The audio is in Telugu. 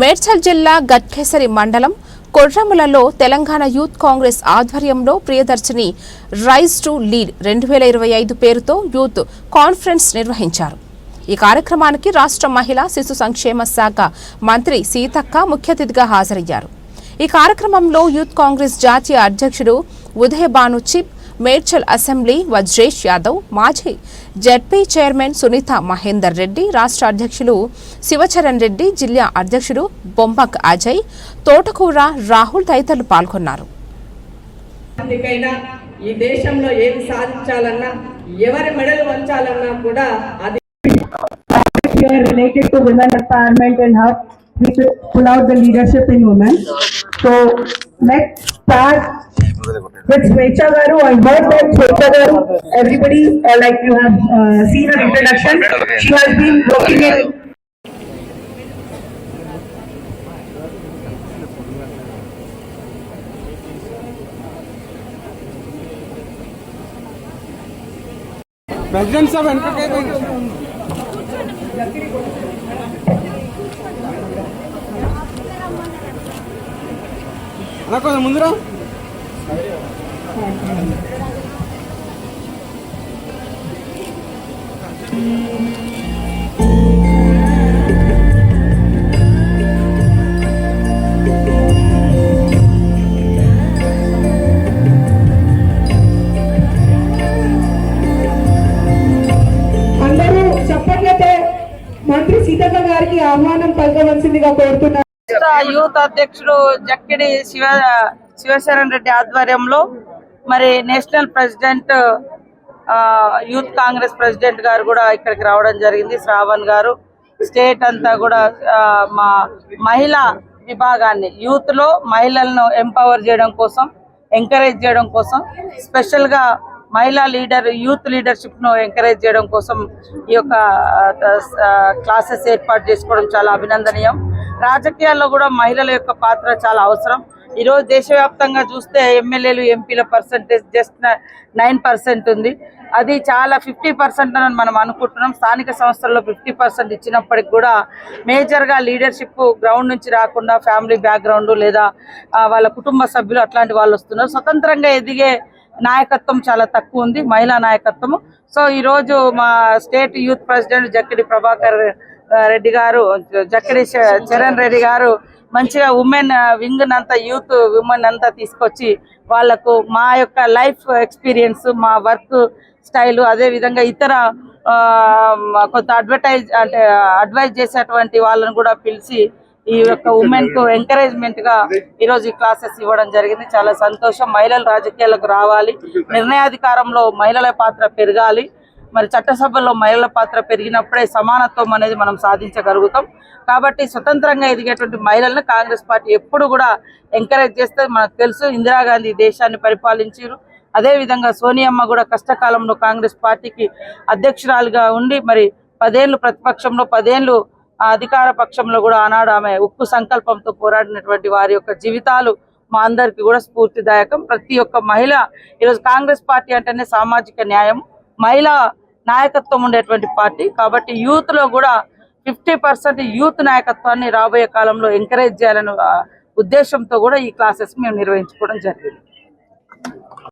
మేడ్చల్ జిల్లా గట్కేసరి మండలం కొర్రములలో తెలంగాణ యూత్ కాంగ్రెస్ ఆధ్వర్యంలో ప్రియదర్శిని రైజ్ టు లీడ్ రెండు వేల ఇరవై ఐదు పేరుతో యూత్ కాన్ఫరెన్స్ నిర్వహించారు. ఈ కార్యక్రమానికి రాష్ట్ర మహిళా శిశు సంక్షేమ శాఖ మంత్రి సీతక్క ముఖ్య అతిథిగా హాజరయ్యారు. ఈ కార్యక్రమంలో యూత్ కాంగ్రెస్ జాతీయ అధ్యక్షుడు ఉదయభాను చిప్ మేడ్చల్ అసెంబ్లీ వజ్రేష్ యాదవ్ మాజీ జెడ్పీ చైర్మన్ సునీత మహేందర్ రెడ్డి రాష్ట్ర అధ్యక్షులు శివచరణ్ రెడ్డి జిల్లా అధ్యక్షుడు బొంబక్ అజయ్ తోటకూర రాహుల్ తదితరులు పాల్గొన్నారు అందుకైనా ఈ దేశంలో ఏది సాధించాలన్నా ఎవరి మెడలు వంచాలన్నా కూడా అది here related to women empowerment and how we should pull out the leadership in women. So let's start with Swecha Garu. I heard that Swecha Garu, everybody, uh, like you have uh, seen her introduction, she has been working in Presidents of entertainment. అలా కొంచెం ముందురా అందరూ చప్పట్లతో మంత్రి సీతక్క గారికి ఆహ్వానం పలకవలసిందిగా కోరుతున్నారు యూత్ అధ్యక్షుడు జక్కిడి శివ శివశరణ్ రెడ్డి ఆధ్వర్యంలో మరి నేషనల్ ప్రెసిడెంట్ ఆ, యూత్ కాంగ్రెస్ ప్రెసిడెంట్ గారు కూడా ఇక్కడికి రావడం జరిగింది. శ్రావణ్ గారు. స్టేట్ అంతా కూడా మా మహిళా విభాగాన్ని యూత్లో మహిళలను ఎంపవర్ చేయడం కోసం ఎంకరేజ్ చేయడం కోసం స్పెషల్గా మహిళా లీడర్ యూత్ లీడర్షిప్ను ఎంకరేజ్ చేయడం కోసం ఈ యొక్క క్లాసెస్ ఏర్పాటు చేసుకోవడం చాలా అభినందనీయం. రాజకీయాల్లో కూడా మహిళల యొక్క పాత్ర చాలా అవసరం. ఈ రోజు దేశవ్యాప్తంగా చూస్తే ఎమ్మెల్యేలు ఎంపీల పర్సంటేజ్ జస్ట్ నైన్ పర్సెంట్ ఉంది. అది చాలా ఫిఫ్టీ పర్సెంట్ అని మనం అనుకుంటున్నాం. స్థానిక సంస్థల్లో ఫిఫ్టీ పర్సెంట్ ఇచ్చినప్పటికి కూడా మేజర్గా లీడర్షిప్ గ్రౌండ్ నుంచి రాకుండా ఫ్యామిలీ బ్యాక్గ్రౌండ్ లేదా వాళ్ళ కుటుంబ సభ్యులు అట్లాంటి వాళ్ళు వస్తున్నారు. స్వతంత్రంగా ఎదిగే నాయకత్వం చాలా తక్కువ ఉంది మహిళా నాయకత్వము. సో ఈ రోజు మా state youth president Jakkidi Prabhakar Reddy గారు జక్కిడి చరణ్ రెడ్డి గారు మంచిగా ఉమెన్ వింగ్ అంతా యూత్ ఉమెన్ అంతా తీసుకొచ్చి వాళ్ళకు మా యొక్క లైఫ్ ఎక్స్పీరియన్స్ మా వర్క్ స్టైల్ అదే విధంగా ఇతర కొంత అడ్వర్టైజ్ అంటే అడ్వైజ్ చేసేటువంటి వాళ్ళని కూడా పిలిచి ఈ యొక్క ఉమెన్కు ఎంకరేజ్మెంట్గా ఈ రోజు ఈ క్లాసెస్ ఇవ్వడం జరిగింది. చాలా సంతోషం. మహిళలు రాజకీయాలకు రావాలి. నిర్ణయాధికారంలో మహిళల పాత్ర పెరగాలి. మరి చట్టసభల్లో మహిళల పాత్ర పెరిగినప్పుడే సమానత్వం అనేది మనం సాధించగలుగుతాం. కాబట్టి స్వతంత్రంగా ఎదిగేటువంటి మహిళలను కాంగ్రెస్ పార్టీ ఎప్పుడు కూడా ఎంకరేజ్ చేస్తే మనకు తెలుసు ఇందిరాగాంధీ దేశాన్ని పరిపాలించారు. అదే విధంగా సోనియమ్మ కూడా కష్టకాలంలో కాంగ్రెస్ పార్టీకి అధ్యక్షురాలుగా ఉండి మరి పదేళ్ళు ప్రతిపక్షంలో పదేళ్ళు అధికార పక్షంలో కూడా ఆనాడు ఆమె ఉక్కు సంకల్పంతో పోరాడినటువంటి వారి యొక్క జీవితాలు మా అందరికి కూడా స్ఫూర్తిదాయకం. ప్రతి ఒక్క మహిళ ఈరోజు కాంగ్రెస్ పార్టీ అంటేనే సామాజిక న్యాయం. మహిళా నాయకత్వం ఉండేటువంటి పార్టీ. కాబట్టి యూత్లో కూడా ఫిఫ్టీ పర్సెంట్ యూత్ నాయకత్వాన్ని రాబోయే కాలంలో ఎంకరేజ్ చేయాలనే ఉద్దేశంతో కూడా ఈ క్లాసెస్ మేము నిర్వహించుకోవడం జరిగింది.